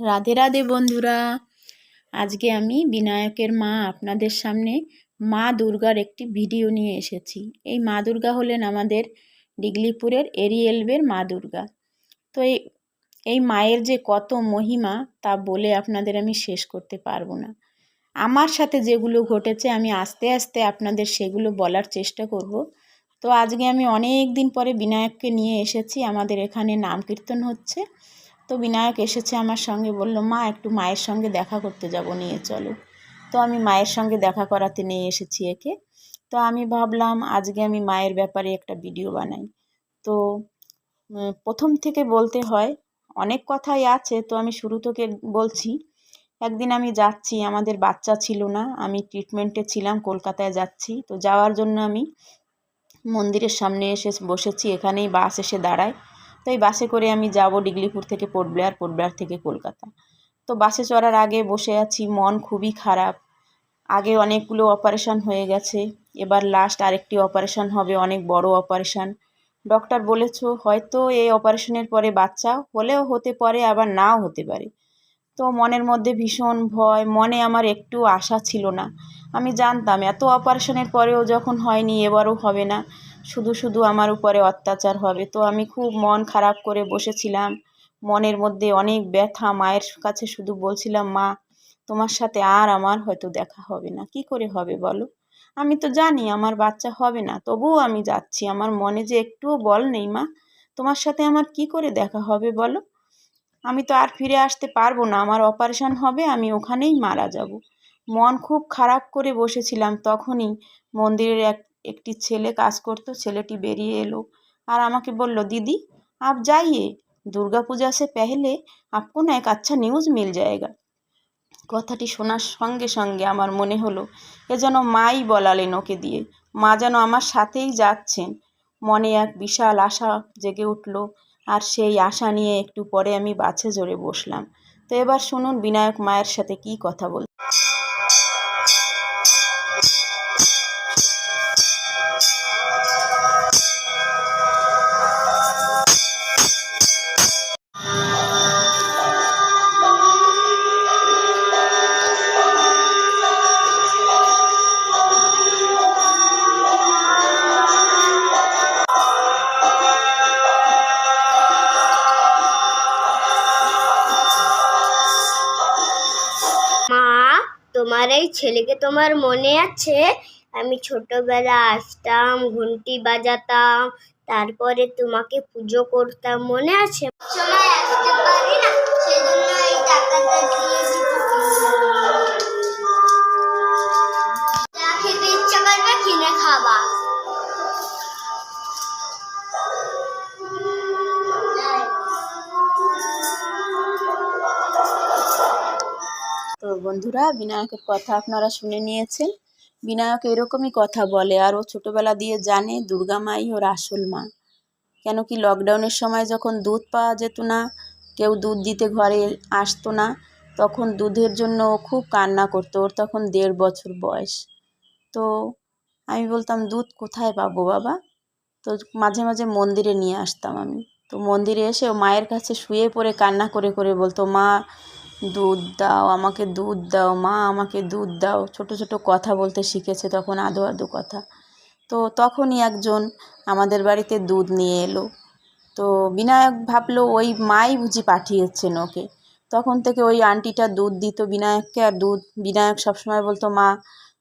রাধে রাধে বন্ধুরা। আজকে আমি বিনায়কের মা আপনাদের সামনে মা দুর্গার একটি ভিডিও নিয়ে এসেছি। এই মা দুর্গা হলেন আমাদের ডিগলিপুরের এরিয়েলবের মা দুর্গা। তো এই এই মায়ের যে কত মহিমা তা বলে আপনাদের আমি শেষ করতে পারব না। আমার সাথে যেগুলো ঘটেছে আমি আস্তে আস্তে আপনাদের সেগুলো বলার চেষ্টা করব। তো আজকে আমি অনেক দিন পরে বিনায়ককে নিয়ে এসেছি। আমাদের এখানে নাম কীর্তন হচ্ছে। তো বিনায়ক এসেছে আমার সঙ্গে, বলল, মা, একটু মায়ের সঙ্গে দেখা করতে যাব, নিয়ে চলো। তো আমি মায়ের সঙ্গে দেখা করাতে নিয়ে এসেছি একে। তো আমি ভাবলাম, আজকে আমি মায়ের ব্যাপারে একটা ভিডিও বানাই। তো প্রথম থেকে বলতে হয়, অনেক কথাই আছে, তো আমি শুরু থেকে বলছি। একদিন আমি যাচ্ছি, আমাদের বাচ্চা ছিল না, আমি ট্রিটমেন্টে ছিলাম, কলকাতায় যাচ্ছি। তো যাওয়ার জন্য আমি মন্দিরের সামনে এসে বসেছি, এখানেই বাস এসে দাঁড়ায়। তো এই বাসে করে আমি যাব ডিগলিপুর থেকে পোর্ট ব্লেয়ার পোর্ট ব্লেয়ার থেকে কলকাতা। তো বাসে চড়ার আগে বসে আছি, মন খুবই খারাপ। আগে অনেকগুলো অপারেশন হয়ে গেছে, এবার লাস্ট আরেকটি অপারেশন হবে, অনেক বড় অপারেশন। ডক্টর বলেছ, হয়তো এই অপারেশনের পরে বাচ্চা হলেও হতে পারে, আবার নাও হতে পারে। তো মনের মধ্যে ভীষণ ভয়, মনে আমার একটু আশা ছিল না। আমি জানতাম, এত অপারেশনের পরেও যখন হয়নি, এবারও হবে না। শুধু শুধু আমার উপরে অত্যাচার হবে। তো আমি খুব মন খারাপ করে বসেছিলাম। মনের মধ্যে অনেক ব্যথা, মায়ের কাছে শুধু বলছিলাম, মা, তোমার সাথে আর আমার হয়তো দেখা হবে না। কি করে হবে বলো? আমি তো জানি আমার বাচ্চা হবে না, তবুও আমি যাচ্ছি। আমার মনে যে একটুও বল নেই, মা। তোমার সাথে আমার কি করে দেখা হবে বলো? আমি তো আর ফিরে আসতে পারব না। আমার অপারেশন হবে, আমি ওখানেই মারা যাব। মন খুব খারাপ করে বসেছিলাম। তখনই মন্দিরের এক একটি ছেলে কাজ করতো, ছেলেটি বেরিয়ে এলো আর আমাকে বলল, দিদি, আপ যাইয়ে। দুর্গা পূজা সে পেহলে আপকো না এক আচ্ছা নিউজ মিল যায়গা কথাটি শোনার সঙ্গে সঙ্গে আমার মনে হলো, এ যেন মাই বলালেন ওকে দিয়ে। মা যেন আমার সাথেই যাচ্ছেন। মনে এক বিশাল আশা জেগে উঠল আর সেই আশা নিয়ে একটু পরে আমি বাছে জোরে বসলাম। তো এবার শুনুন বিনায়ক মায়ের সাথে কি কথা বল তোমার এই ছেলেকে তোমার মনে আছে? আমি ছোটবেলা আসতাম ঘন্টি বাজাতাম, তারপরে তোমাকে পুজো করতাম, মনে আছে? সময় আসতে পারি না। বন্ধুরা, বিনায়কের কথা আপনারা শুনে নিয়েছেন। বিনায়ক এরকমই কথা বলে, আর ও ছোটোবেলা দিয়ে জানে দুর্গা মাই ওর আসল মা। কেন কি লকডাউনের সময় যখন দুধ পাওয়া যেত না, কেউ দুধ দিতে ঘরে আসতো না, তখন দুধের জন্য ও খুব কান্না করতো, ওর তখন দেড় বছর বয়স। তো আমি বলতাম, দুধ কোথায় পাবো বাবা? তো মাঝে মাঝে মন্দিরে নিয়ে আসতাম আমি। তো মন্দিরে এসে ও মায়ের কাছে শুয়ে পড়ে কান্না করে করে বলতো, মা দুধ দাও, আমাকে দুধ দাও, মা আমাকে দুধ দাও। ছোট ছোট কথা বলতে শিখেছে তখন আদো আদো কথা। তো তখনই একজন আমাদের বাড়িতে দুধ নিয়ে এলো। তো বিনায়ক ভাবলো, ওই মাই বুঝি পাঠিয়েছেন ওকে। তখন থেকে ওই আন্টিটা দুধ দিত বিনায়ককে, আর দুধ, বিনায়ক সবসময় বলতো, মা,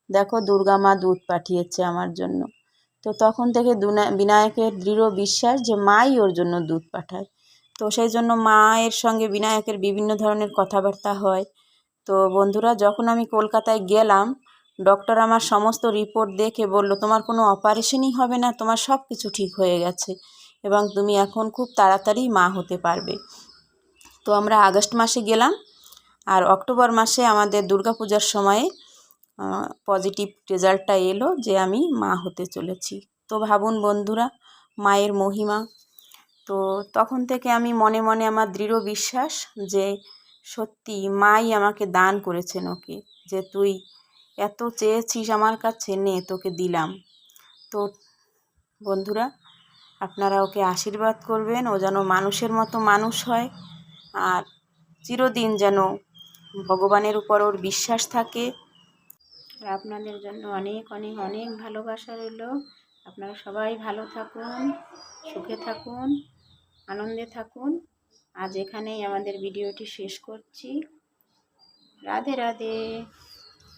দেখো দুর্গা মা দুধ পাঠিয়েছে আমার জন্য। তো তখন থেকে বিনায়কের দৃঢ় বিশ্বাস যে মাই ওর জন্য দুধ পাঠায়। তো সেই জন্য মায়ের সঙ্গে বিনায়কের বিভিন্ন ধরনের কথাবার্তা হয়। তো বন্ধুরা, যখন আমি কলকাতায় গেলাম, ডক্টর আমার সমস্ত রিপোর্ট দেখে বলল, তোমার কোনো অপারেশনই হবে না, তোমার সব কিছু ঠিক হয়ে গেছে এবং তুমি এখন খুব তাড়াতাড়ি মা হতে পারবে। তো আমরা আগস্ট মাসে গেলাম আর অক্টোবর মাসে আমাদের দুর্গাপূজার সময়ে পজিটিভ রেজাল্টটা এলো যে আমি মা হতে চলেছি। তো ভাবুন বন্ধুরা, মায়ের মহিমা তো তখন থেকে আমি মনে মনে আমার দৃঢ় বিশ্বাস যে সত্যি মাই আমাকে দান করেছেন ওকে, যে তুই এত চেয়েছিস আমার কাছে, নে তোকে দিলাম। তো বন্ধুরা, আপনারা ওকে আশীর্বাদ করবেন, ও যেন মানুষের মতো মানুষ হয় আর চিরদিন যেন ভগবানের উপর ওর বিশ্বাস থাকে। আপনাদের জন্য অনেক অনেক অনেক ভালোবাসা রইল। আপনারা সবাই ভালো থাকুন, সুখে থাকুন। আনন্দে থাকুন। আজ এখানেই আমাদের ভিডিওটি শেষ করছি। রাধে রাধে।